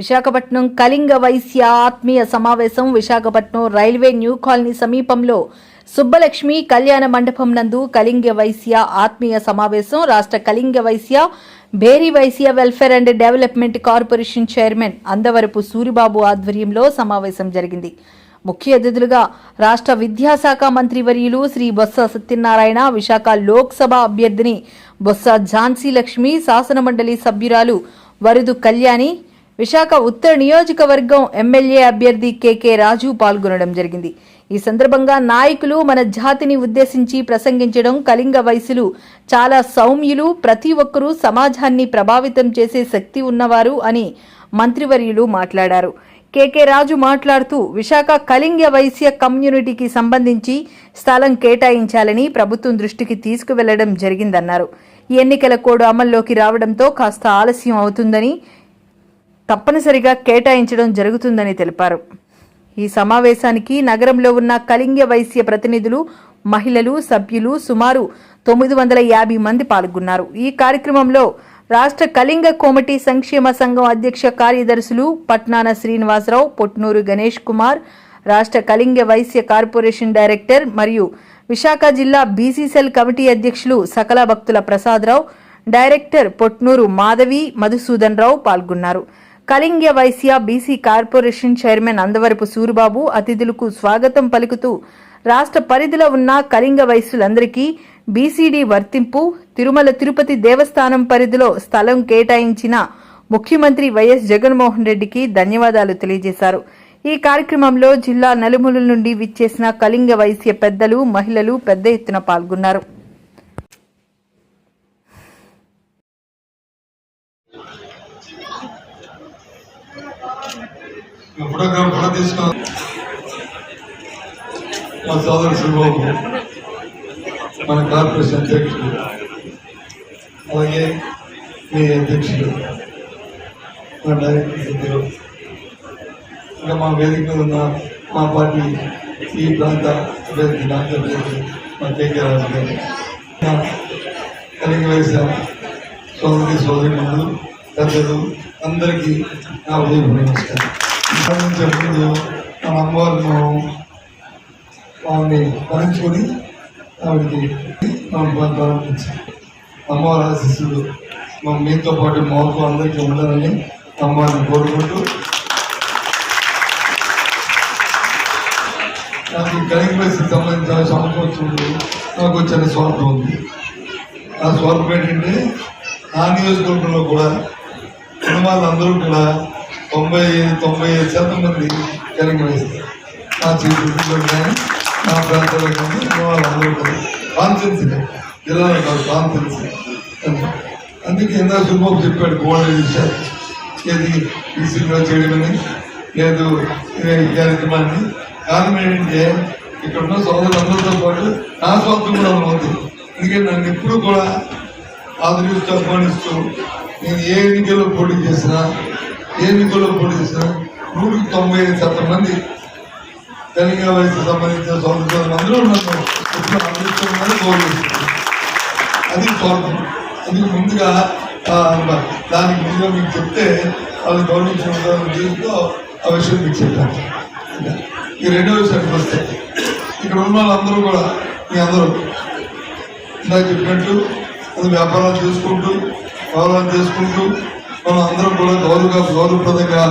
విశాఖపట్నం కళింగ వైశ్య ఆత్మీయ సమావేశం. Visakhapatnam railway new colony సమీపంలో సుబ్బలక్ష్మి కళ్యాణ మండపం నందు కళింగ వైశ్య ఆత్మీయ సమావేశం. రాష్ట్ర Kalinga Vysya Beri Vysya welfare and development corporation chairman Andavarapu Suribabu ఆధ్వర్యంలో సమావేశం జరిగింది. ముఖ్య అతిథులుగా రాష్ట్ర విద్యాశాఖ మంత్రి వర్యులు శ్రీ బొత్స సత్యనారాయణ విశాఖ లోక్సభ అభ్యర్థిని బొత్స ఝాన్సీ లక్ష్మి శాసనమండలి సభ్యురాలు వరుదు కళ్యాణి విశాఖ ఉత్తర నియోజకవర్గం ఎమ్మెల్యే అభ్యర్థి కెకే రాజు పాల్గొనడం జరిగింది. ఈ సందర్భంగా నాయకులు మన జాతిని ఉద్దేశించి ప్రసంగించడం కళింగ వయసులు చాలా సౌమ్యులు ప్రతి ఒక్కరూ సమాజాన్ని ప్రభావితం చేసే శక్తి ఉన్నవారు అని మంత్రివర్యులు మాట్లాడారు. కేకే రాజు మాట్లాడుతూ విశాఖ కళింగ వైశ్య కమ్యూనిటీకి సంబంధించి స్థలం కేటాయించాలని ప్రభుత్వం దృష్టికి తీసుకువెళ్ళడం జరిగిందన్నారు. ఈ ఎన్నికల కోడ్ అమల్లోకి రావడంతో కాస్త ఆలస్యం అవుతుందని తప్పనిసరిగా కేటాయించడం జరుగుతుందని తెలిపారు. ఈ సమావేశానికి నగరంలో ఉన్న కళింగ వైశ్య ప్రతినిధులు మహిళలు సభ్యులు సుమారు తొమ్మిది వందల యాభై మంది పాల్గొన్నారు. ఈ కార్యక్రమంలో రాష్ట్ర కళింగ కోమటి సంక్షేమ సంఘం అధ్యక్ష కార్యదర్శులు పట్నాన శ్రీనివాసరావు పొట్నూరు గణేష్ కుమార్ రాష్ట్ర కళింగ వైశ్య కార్పొరేషన్ డైరెక్టర్ మరియు విశాఖ జిల్లా బీసీసెల్ కమిటీ అధ్యక్షులు సకల భక్తుల ప్రసాదరావు డైరెక్టర్ పొట్నూరు మాధవి మధుసూదన్ రావు పాల్గొన్నారు. Kalinga Vysya BC corporation chairman Andavarapu Suribabu అతిథులకు స్వాగతం పలుకుతూ రాష్ట్ర పరిధిలో ఉన్న కళింగ వయస్సులందరికీ బీసీడీ వర్తింపు తిరుమల తిరుపతి దేవస్థానం పరిధిలో స్థలం కేటాయించిన ముఖ్యమంత్రి వైఎస్ జగన్మోహన్ రెడ్డికి ధన్యవాదాలు తెలియజేశారు. ఈ కార్యక్రమంలో జిల్లా నలుమూలల నుండి విచ్చేసిన కళింగ వైశ్య పెద్దలు మహిళలు పెద్ద ఎత్తున పాల్గొన్నారు. ఫోటోగ్రాఫ్ కూడా తీసుకో మా సోదరు శ్రీబాబు మన కార్పొరేషన్ అధ్యక్షుడు. అలాగే మీ అధ్యక్షుడు. మా డైరెక్టర్ సభ్యులు. ఇంకా మా వేదిక మీద ఉన్న మా పార్టీ ఈ ప్రాంత అభ్యర్థి డాక్టర్ మా కేకే రాజు గారు. కలిగి వేసిన సోదరి సోదరి మందులు పెద్దలు అందరికీ నా ఉదయం నమస్కారం. ప్రారంభించే ముందు మన అమ్మవారిని ఆమెని భరించుకొని ఆవిడకి మనం ప్రారంభించాం అమ్మవారి ఆశీస్సులు మా మీతో పాటు మాకు అందరికీ ఉండాలని అమ్మవారిని కోరుకుంటూ నాకు ఈ కలిగి సంబంధించిన సంవత్సరం నాకు వచ్చిన స్వార్థం ఉంది. ఆ స్వార్థం ఏంటంటే ఆ నియోజకవర్గంలో కూడా ఉన్న వాళ్ళందరూ కూడా తొంభై తొంభై ఐదు శాతం మంది తెలంగాణ వేస్తారు నా చీట్లో కానీ నా ప్రాంతంలో కానీ వాళ్ళందరూ కూడా. కాన్ఫిడెన్స్ జిల్లాలో కాదు కాన్ఫిడెన్స్ అందుకే ఇందా సుబాబు చెప్పాడు గోల్డ్ విషయాలు ఏది ఈసీలో చేయడమని? లేదు కార్యక్రమాన్ని. కారణం ఏంటంటే ఇక్కడ ఉన్న సోదరులందరితో పాటు నా స్వార్థం కూడా ఉంది. ఎందుకంటే నన్ను ఎప్పుడు కూడా ఆదరిస్తూ అభిమానిస్తూ నేను ఏ ఎన్నికల్లో పోటీ చేసినా ఏ ఎన్నికల్లో పోటీ చేసినా నూటికి తొంభై ఐదు శాతం మంది తెలంగాణ వయసు సంబంధించిన సంవత్సరాల అందరూ నన్ను ఎప్పుడు అది స్వార్థం. అది ముందుగా దానికి ముందుగా మీకు చెప్తే వాళ్ళు గౌరవించిన ఉద్దేశంతో ఆ విషయం మీకు చెప్పాను ఈ రెండో విషయానికి వస్తే ఇక్కడ ఉన్న వాళ్ళందరూ కూడా మీ అందరూ ఇందాక చెప్పినట్టు అది వ్యాపారాలు చేసుకుంటూ వ్యవహారాలు చేసుకుంటూ మనం అందరం కూడా గౌరవ గౌరవప్రదంగా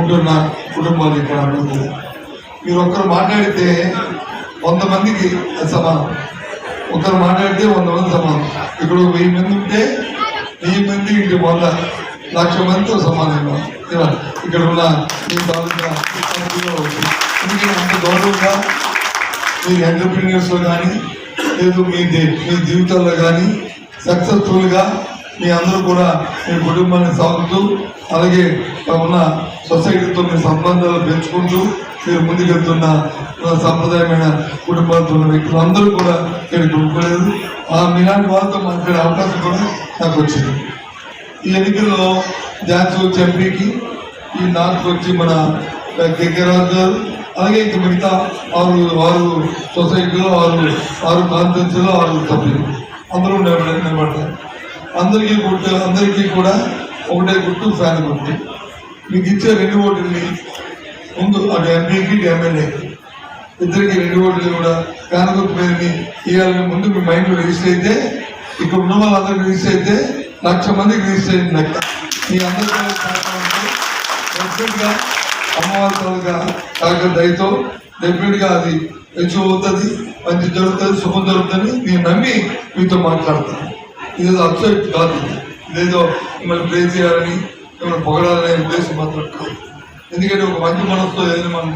ఉంటున్న కుటుంబాలు ఇక్కడ మీరు ఒక్కరు మాట్లాడితే వంద మందికి సమానం. ఒకరు మాట్లాడితే వంద మంది సమానం. ఇక్కడ వెయ్యి మంది ఉంటే వెయ్యి మంది ఇంటి వంద లక్ష మందితో సమానంగా ఇక్కడ ఉన్న మీ తాలూకా అంత గౌరవంగా మీ ఎంటర్ప్రీనియర్స్లో కానీ లేదు మీ మీ జీవితాల్లో కానీ సక్సెస్ఫుల్గా మీ అందరూ కూడా మీ కుటుంబాన్ని సాగుతూ అలాగే ఉన్న సొసైటీతో మీ సంబంధాలు పెంచుకుంటూ మీరు ముందుకెళ్తున్న సాంప్రదాయమైన కుటుంబాలతో ఉన్న వ్యక్తులు అందరూ కూడా నేను ఉండిపోలేదు ఆ మీలాంటి వాళ్ళతో మాట్లాడే అవకాశం కూడా నాకు వచ్చింది. ఈ ఎన్నికల్లో ఝాన్సీ వచ్చి ఎంపీకి ఈ నార్త్ వచ్చి మన కేకే రాజు గారు అలాగే ఇంక మిగతా ఆరు ఆరు సొసైటీలో ఆరు ఆరు కాన్ఫరెన్స్లో ఆరు సభ్యులు. అందరూ నిలబడ- నిలబడతారు అందరికీ గుర్తు అందరికీ కూడా ఒకటే గుర్తు ఫ్యాన్ గుర్తు. మీకు ఇచ్చే రెండు ఓటుల్ని ముందు అటు ఎంపీకి ఎమ్మెల్యేకి. ఇద్దరికి రెండు ఓట్లు కూడా కానకొత్త పేరుని ఇవ్వాలని ముందు మీ మైండ్లో రిజిస్టర్ అయితే ఇక్కడ ఉన్న వాళ్ళందరూ రిజిస్టర్ అయితే లక్ష మందికి రిజిస్టర్ అయింది లెక్క. మీ అందరికీ సహకారంతో డెఫినెట్గా అమ్మవారి తాలూకా తాలూకా దయతో డెఫినెట్గా అది మంచి అవుతుంది మంచి జరుగుతుంది శుభం జరుగుతుంది నేను నమ్మి మీతో మాట్లాడతాను ఇదేదో అప్సెట్ కాదు ఇదేదో మిమ్మల్ని ప్రే చేయాలని మిమ్మల్ని పొగడాలనే ఉద్దేశం మాత్రం కాదు. ఎందుకంటే ఒక మంచి మనసుతో ఏదైనా మనం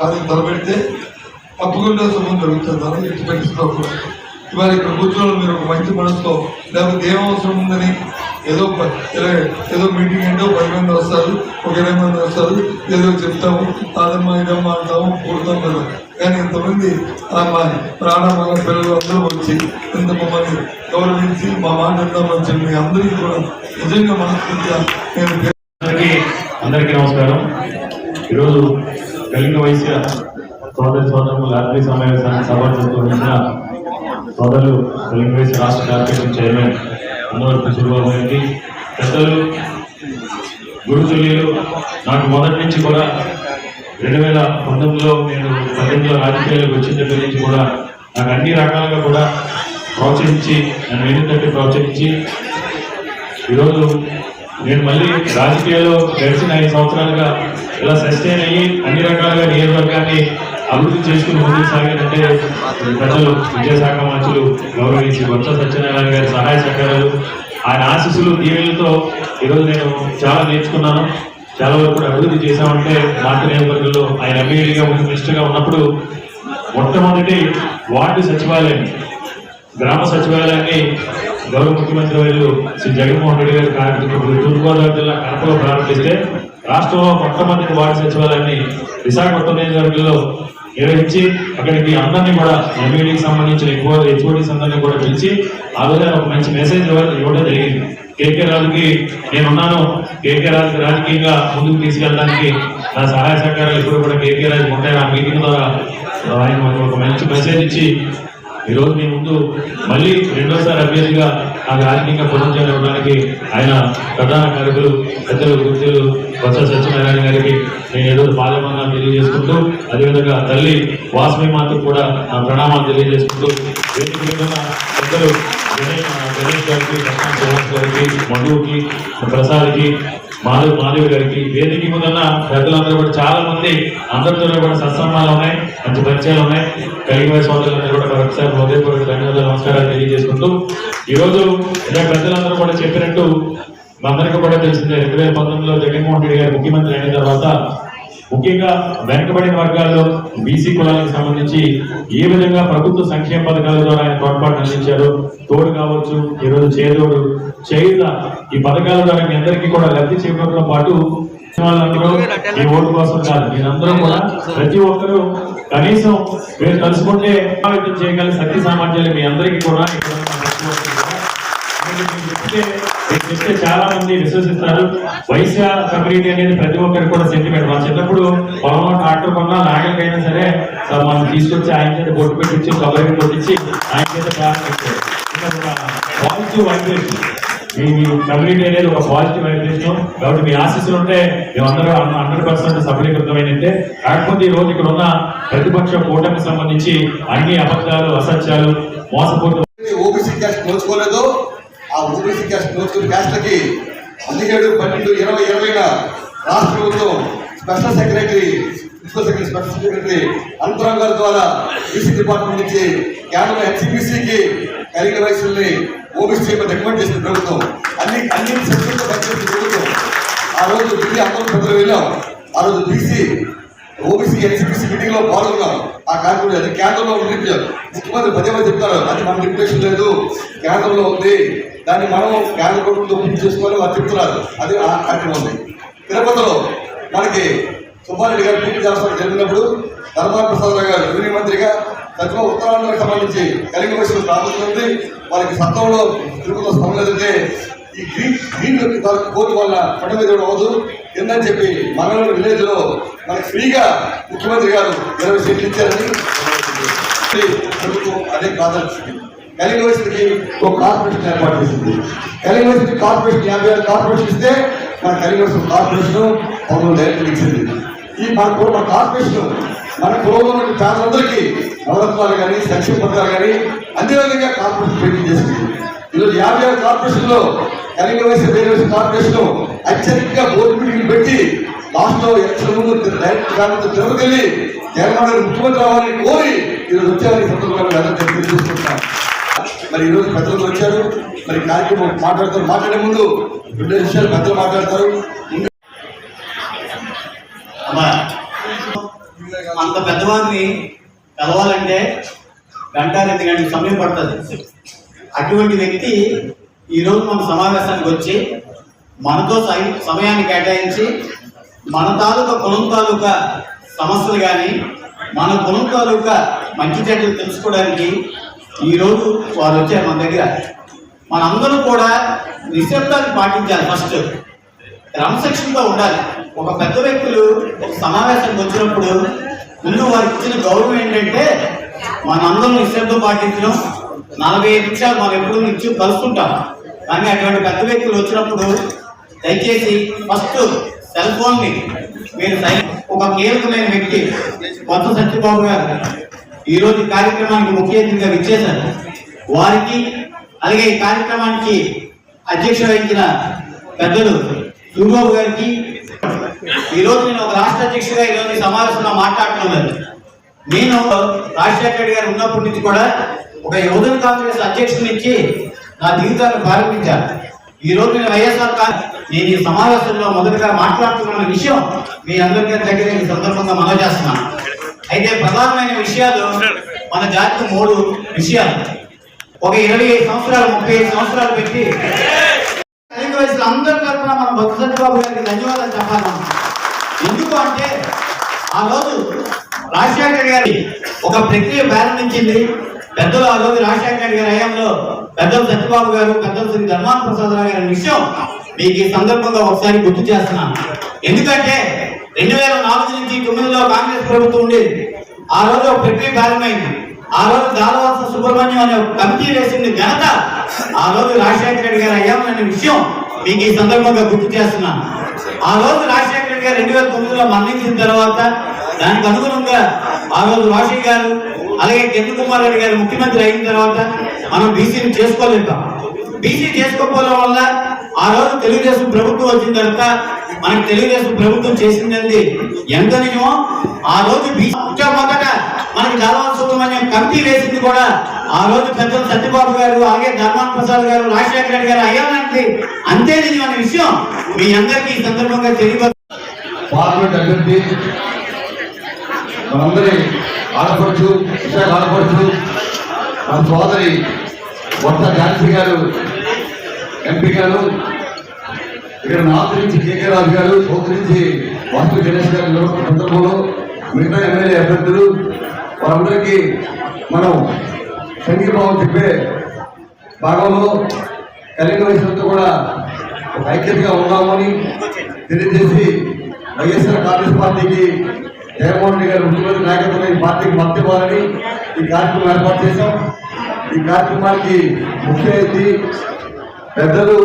కార్యం తలపెడితే తప్పకుండా శుభం జరుగుతుంది. అని ఎక్స్పెక్ట్ ఇవాళ ఇక్కడ కూర్చోవడం మీరు ఒక మంచి మనసుతో లేకపోతే ఏం అవసరం ఉందని ఏదో ఏదో మీటింగ్ అంటే ఒక పది మంది వస్తారు ఒక ఇరవై మంది వస్తారు ఏదో చెప్తాము అదమ్మా ఇదమ్మా అంటాము కూడతాం కదా కానీ ఇంతమంది ఆ మా ప్రాణ పిల్లలు అందరూ వచ్చి ఇంత మమ్మల్ని గౌరవించి మా మాట విందామని చెప్పి మీ అందరికీ కూడా నిజంగా మనస్ఫూర్తిగా నేను అందరికీ నమస్కారం. ఈరోజు కలింగ వైశ్య సోదరి సోదరులు రాత్రి సమావేశాన్ని సభాధ్యక్షులు సోదరులు కలింగ వైశ్య రాష్ట్ర కార్పొరేషన్ చైర్మన్ అన్నవరపు చిరుబాబు గారికి పెద్దలు గురుతుల్యులు నాకు మొదటి నుంచి కూడా రెండు వేల పంతొమ్మిదిలో నేను పద్దెనిమిదిలో రాజకీయాలకు వచ్చిన దగ్గర నుంచి కూడా నాకు అన్ని రకాలుగా కూడా ప్రోత్సహించి నన్ను ఏంటంటే ప్రోత్సహించి ఈరోజు నేను మళ్ళీ రాజకీయాల్లో గడిచిన ఐదు సంవత్సరాలుగా ఇలా సస్టైన్ అయ్యి అన్ని రకాలుగా నియోజకవర్గాన్ని అభివృద్ధి చేసుకుని ముందుకు సాగారంటే ప్రజలు విద్యాశాఖ మంత్రులు గౌరవించి బొత్స సత్యనారాయణ గారి సహాయ సహకారాలు. ఆయన ఆశీస్సులు దీవెలతో ఈరోజు నేను చాలా నేర్చుకున్నాను. చాలా వరకు అభివృద్ధి చేశామంటే మాట నియోజకవర్గంలో ఆయన ఎమ్మెల్యేగా మినిస్టర్గా ఉన్నప్పుడు మొట్టమొదటి వార్డు సచివాలయం గ్రామ సచివాలయాన్ని గౌరవ ముఖ్యమంత్రి వర్యులు శ్రీ జగన్మోహన్ రెడ్డి గారి కార్యక్రమం తూర్పుగోదావరి జిల్లా కడపలో ప్రారంభిస్తే రాష్ట్రంలో మొట్టమొదటి వార్డు సచివాలయాన్ని విశాఖపట్నం నియోజకవర్గంలో నిర్వహించి అక్కడికి అందరినీ కూడా ఎంఈడికి సంబంధించిన ఎక్కువ హెచ్ఓడిస్ అందరినీ కూడా పిలిచి ఆ రోజు ఒక మంచి మెసేజ్ ఇవ్వడం జరిగింది. కేకే రాజుకి నేనున్నాను. కేకే రాజుకి రాజకీయంగా ముందుకు తీసుకెళ్ళడానికి నా సహాయ సహకారాలు ఎప్పుడు కూడా కేకే రాజు ఉంటాయి. ఆ మీటింగ్ ద్వారా ఆయన మాకు ఒక మంచి మెసేజ్ ఇచ్చి ఈ రోజు మీ ముందు మళ్ళీ రెండోసారి అభ్యర్థిగా ఆ రాజకీయంగా పునరుద్ధరణ ఇవ్వడానికి ఆయన ప్రధాన కార్యకులు పెద్దలు గుర్తులు బొత్స సత్యనారాయణ గారికి నేను ఈరోజు పాదబంధాలు తెలియజేసుకుంటూ అదేవిధంగా తల్లి వాసవి మాతకు కూడా నా ప్రణామాలు తెలియజేసుకుంటూ వేదిక మీద పెద్దలు గణేష్ గారికి లక్ష్మణ్ గారికి మధుకి ప్రసాద్కి మాధవ్ మాధవ్ గారికి వేదిక ముందున్న పెద్దలందరూ కూడా చాలా మంది అందరితో కూడా సత్సంబాలు ఉన్నాయి మంచి పరిచయాలు ఉన్నాయి. కలిగిపోయే సోదరులందరూ కూడా ఒకసారి హృదయపూర్వక ధన్యవాదాలు నమస్కారాలు తెలియజేసుకుంటూ ఈరోజు ఇలా పెద్దలందరూ కూడా చెప్పినట్టు మా అందరికీ కూడా తెలిసిందే రెండు వేల పంతొమ్మిదిలో జగన్మోహన్ రెడ్డి గారు ముఖ్యమంత్రి అయిన తర్వాత ముఖ్యంగా వెనుకబడిన వర్గాల్లో బీసీ కులాలకు సంబంధించి ఏ విధంగా ప్రభుత్వ సంక్షేమ పథకాల ద్వారా ఆయన తోడ్పాటు అందించారు తోడు కావచ్చు ఈరోజు చేదోడు. చేయుత ఈ పథకాల ద్వారా మీ అందరికీ కూడా లబ్ధి చేకూరడంతో పాటు వాళ్ళందరూ ఈ ఓటు కోసం కాదు మీరందరూ కూడా ప్రతి ఒక్కరూ కనీసం మీరు కలుసుకుంటే ప్రభావితం చేయగల శక్తి సామర్థ్యాలు మీ అందరికీ కూడా ఇక్కడ ఉన్న ప్రతి ఒక్కరు కూడా మీరు చెప్తే చెప్తే చాలా మంది విశ్వసిస్తారు వైశ్య కమ్యూనిటీ అనేది ప్రతి ఒక్కరికి కూడా సెంటిమెంట్ మా చిన్నప్పుడు పొలం ట్రాక్టర్ కొన్నా నాగలికైనా సరే మనం తీసుకొచ్చి ఆయన చేత బొట్టు పెట్టించి కొబ్బరి కొట్టించి ఆయన చేత ప్రారంభించారు పాజిటివ్ వైబ్రేషన్ మీ మీ కమ్యూనిటీ అనేది ఒక పాజిటివ్ వైబ్రేషన్ కాబట్టి మీ ఆశీస్సులు ఉంటే మేమందరూ హండ్రెడ్ పర్సెంట్ సఫలీకృతమైనట్టే కాకపోతే ఈ రోజు ఇక్కడ ఉన్న ప్రతిపక్ష కూటమికి సంబంధించి అన్ని అబద్ధాలు అసత్యాలు మోసపూరిత ఓబీసీ క్యాస్ట్ నోచుకోలేదు. ఆ ఓబీసీ క్యాస్ట్ నోచుకున్న క్యాస్ట్లకి పదిహేడు పన్నెండు ఇరవై ఇరవైన రాష్ట్ర ప్రభుత్వం special secretary principal secretary special secretary అంతరం గారి ద్వారా బీసీ డిపార్ట్మెంట్ నుంచి కేవలం హెచ్సిబిసికి కలిగిన వయసుల్ని ఓబీసీ రికమెండ్ చేసిన ప్రభుత్వం. అన్ని అన్ని పనిచేసిన ప్రభుత్వం. ఆ రోజు ఢిల్లీ అందరం పెద్దలు వెళ్ళాం. ఆ రోజు బీసీ ఓబీసీ ఎన్సీపీసీ మీటింగ్లో పాల్గొన్నాం. ఆ కార్యక్రమం అది కేంద్రంలో ఉంది ముఖ్యమంత్రి పదే పదే చెప్తారు అది మన డిప్యూటేషన్ లేదు కేంద్రంలో ఉంది. దాన్ని మనం కేంద్ర ప్రభుత్వంతో పూర్తి చేసుకోవాలి వారు చెప్తున్నారు. అది ఆ కార్యక్రమం ఉంది. తిరుపతిలో మనకి సుబ్బారెడ్డి గారు పూర్తి చేస్తారు జరిగినప్పుడు ధర్మాన ప్రసాద్ రావు గారు రెవెన్యూ మంత్రిగా సచివ ఉత్తరాంధ్రకు సంబంధించి కలిగి వచ్చిన ప్రాముఖ్యత ఉంది. వాళ్ళకి సత్వంలో తిరుపతిలో స్థలం లేదంటే ఈ గ్రీన్ గ్రీన్ కోర్టు వల్ల పంట మీద కూడా అవ్వదు. ఏందని చెప్పి మంగళూరు విలేజ్లో మనకి ఫ్రీగా ముఖ్యమంత్రి గారు ఇరవై సీట్లు ఇచ్చారని ప్రభుత్వం అదే ప్రాధాన్యత కలిగి ఒక కార్పొరేషన్ ఏర్పాటు చేసింది. కలిగి కార్పొరేషన్ యాభై ఆరు కార్పొరేషన్ ఇస్తే మన కలిగి కార్పొరేషన్ పౌరులు డైరెక్ట్ ఇచ్చింది. ఈ మన మన కార్పొరేషన్ మన కులంలో ఉన్న పేదలందరికీ నవరత్నాలు కానీ సంక్షేమ పథకాలు కానీ అన్ని విధంగా కార్పొరేషన్ పెయింటింగ్ చేసింది. ఈరోజు యాభై ఆరు కార్పొరేషన్లో కలిగి వయసు వేరే వయసు కార్పొరేషన్ అత్యధికంగా బోర్డు మీటింగ్ పెట్టి రాష్ట్రంలో ఎలక్షన్ ముందు డైరెక్ట్ ఫ్యామిలీతో తిరుగుకెళ్ళి జగన్మోహన్ ముఖ్యమంత్రి రావాలని కోరి ఈరోజు వచ్చారని సందర్భంగా తెలియజేసుకుంటాను మరి ఈ రోజు పెద్దలు వచ్చారు. మరి కార్యక్రమం మాట్లాడతారు. మాట్లాడే ముందు రెండు విషయాలు పెద్దలు మాట్లాడతారు. అంత పెద్దవారిని కలవాలంటే గంట రెండు గంటల సమయం పడుతుంది. అటువంటి వ్యక్తి ఈరోజు మన సమావేశానికి వచ్చి మనతో సై- సమయాన్ని కేటాయించి మన తాలూకా కులం తాలూకా సమస్యలు కానీ మన కులం తాలూకా మంచి చెడ్డలు తెలుసుకోవడానికి ఈరోజు వారు వచ్చారు మన దగ్గర. మనందరూ కూడా నిశ్శబ్దాన్ని పాటించాలి ఫస్ట్. క్రమశిక్షణతో ఉండాలి. ఒక పెద్ద వ్యక్తులు ఒక సమావేశానికి వచ్చినప్పుడు ముందు వారికి ఇచ్చిన గౌరవం ఏంటంటే మనందరం నిశ్శబ్దం పాటించడం. నలభై ఐదు నిమిషాలు మనం ఎప్పుడు నుంచి కలుస్తుంటాం. కానీ అటువంటి పెద్ద వ్యక్తులు వచ్చినప్పుడు దయచేసి ఫస్ట్ సెల్ ఫోన్ని మీరు సై- ఒక కీలకమైన వ్యక్తి కొత్త సత్యబాబు గారు. ఈ రోజు కార్యక్రమానికి ముఖ్య అతిథిగా విచ్చేశారు. వారికి అలాగే ఈ కార్యక్రమానికి అధ్యక్ష వహించిన పెద్దలు సూర్యబాబు గారికి ఈ నేను ఒక రాష్ట్ర అధ్యక్షుడిగా ఈ రోజు ఈ సమావేశంలో మాట్లాడుతున్నాను. నేను రాజశేఖర రెడ్డి గారు ఉన్నప్పటి నుంచి కూడా ఒక యువజన కాంగ్రెస్ అధ్యక్షుడి నుంచి నా జీవితాన్ని ప్రారంభించాను. ఈ రోజు నేను వైఎస్ఆర్ కా- నేను ఈ సమావేశంలో మొదటగా మాట్లాడుతున్న విషయం మీ అందరికీ దగ్గర ఈ సందర్భంగా మనం చేస్తున్నాను. అయితే ప్రధానమైన విషయాలు మన జాతికి మూడు విషయాలు. ఒక ఇరవై ఐదు సంవత్సరాలు ముప్పై ఐదు సంవత్సరాలు పెట్టి తెలుగు వయసులో అందరి తరఫున మన భక్త సత్యబాబు గారికి ధన్యవాదాలు చెప్పాలి. ఎందుకు అంటే ఆ రోజు రాజశేఖర గారి ఒక ప్రక్రియ ప్రారంభించింది. పెద్దలు ఆ రోజు రాజశేఖర గారి హయాంలో పెద్దలు సత్యబాబు గారు పెద్దలు శ్రీ ధర్మాన ప్రసాద్ రావు గారి విషయం మీకు ఈ సందర్భంగా ఒకసారి గుర్తు చేస్తున్నాను. ఎందుకంటే రెండు వేల నాలుగు నుంచి తొమ్మిదిలో కాంగ్రెస్ ప్రభుత్వం ఉండేది. ఆ రోజు ఒక ప్రక్రియ ప్రారంభమైంది ఆ రోజు దాలవాస సుబ్రహ్మణ్యం అనే ఒక కమిటీ వేసింది ఘనత. ఆ రోజు రాజశేఖర రెడ్డి గారు అయ్యామనే విషయం మీకు ఈ సందర్భంగా గుర్తు చేస్తున్నాను ఆ రోజు రాజశేఖర రెడ్డి గారు రెండు వేల తొమ్మిదిలో మరణించిన తర్వాత దానికి అనుగుణంగా ఆ రోజు వాషి గారు అలాగే కిరణ్ కుమార్ రెడ్డి గారు ముఖ్యమంత్రి అయిన తర్వాత మనం బీసీని చేసుకోలేదు బీసీ చేసుకోకపోవడం వల్ల ఆ రోజు తెలుగుదేశం ప్రభుత్వం వచ్చిన తర్వాత మనకి తెలుగుదేశం ప్రభుత్వం చేసిందండి. ఎంత నిజమో ఆ రోజు మొదట మనకి దాదాపు కమిటీ వేసింది కూడా. ఆ రోజు పెద్దలు సత్యబాబు గారు అలాగే ధర్మాన్ ప్రసాద్ గారు రాజశేఖర రెడ్డి గారు అయ్యాలంటే అంతే నిజం అనే విషయం. మీ అందరికీ ఈ సందర్భంగా తెలియదు పార్లమెంట్ అభ్యర్థి మనందరి ఆడపడుచు విశాఖ ఆడపడుచు మన సోదరి బొత్స ఝాన్సీ గారు ఎంపీ గారు ఇక్కడ నార్త్ నుంచి కేకే రాజు గారు సౌత్ నుంచి వాసు గణేష్ గారు నిలబడిన సందర్భంలో మిగతా ఎమ్మెల్యే అభ్యర్థులు వారందరికీ మనం సంఘీభావం చెప్పే భాగంలో కలిగిన వయసులతో కూడా ఒక ఐక్యతగా ఉన్నామని తెలియజేసి వైఎస్ఆర్ కాంగ్రెస్ పార్టీకి జగన్మోహన్ రెడ్డి గారు ముఖ్యమంత్రి నాయకత్వం ఈ పార్టీకి మద్దతు ఈ కార్యక్రమం ఏర్పాటు చేశాం. ఈ కార్యక్రమానికి ముఖ్య అతిథి పెద్దలు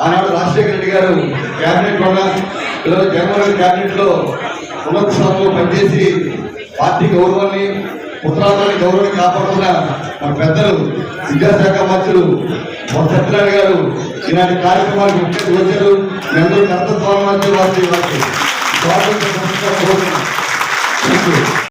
ఆనాడు రాజశేఖర రెడ్డి గారు క్యాబినెట్ వల్ల ఈరోజు జగన్మోహన్ క్యాబినెట్లో ఉన్నత స్థానంలో పనిచేసి పార్టీ గౌరవాన్ని ఉత్తరాంధ్రాన్ని గౌరవాన్ని కాపాడుతున్న మన పెద్దలు విద్యాశాఖ మంత్రులు సత్యనారాయణ గారు ఇలాంటి కార్యక్రమానికి ముఖ్య వచ్చారు మేము కర్త స్వామి వారికి వారికి. స్వాతంత్ర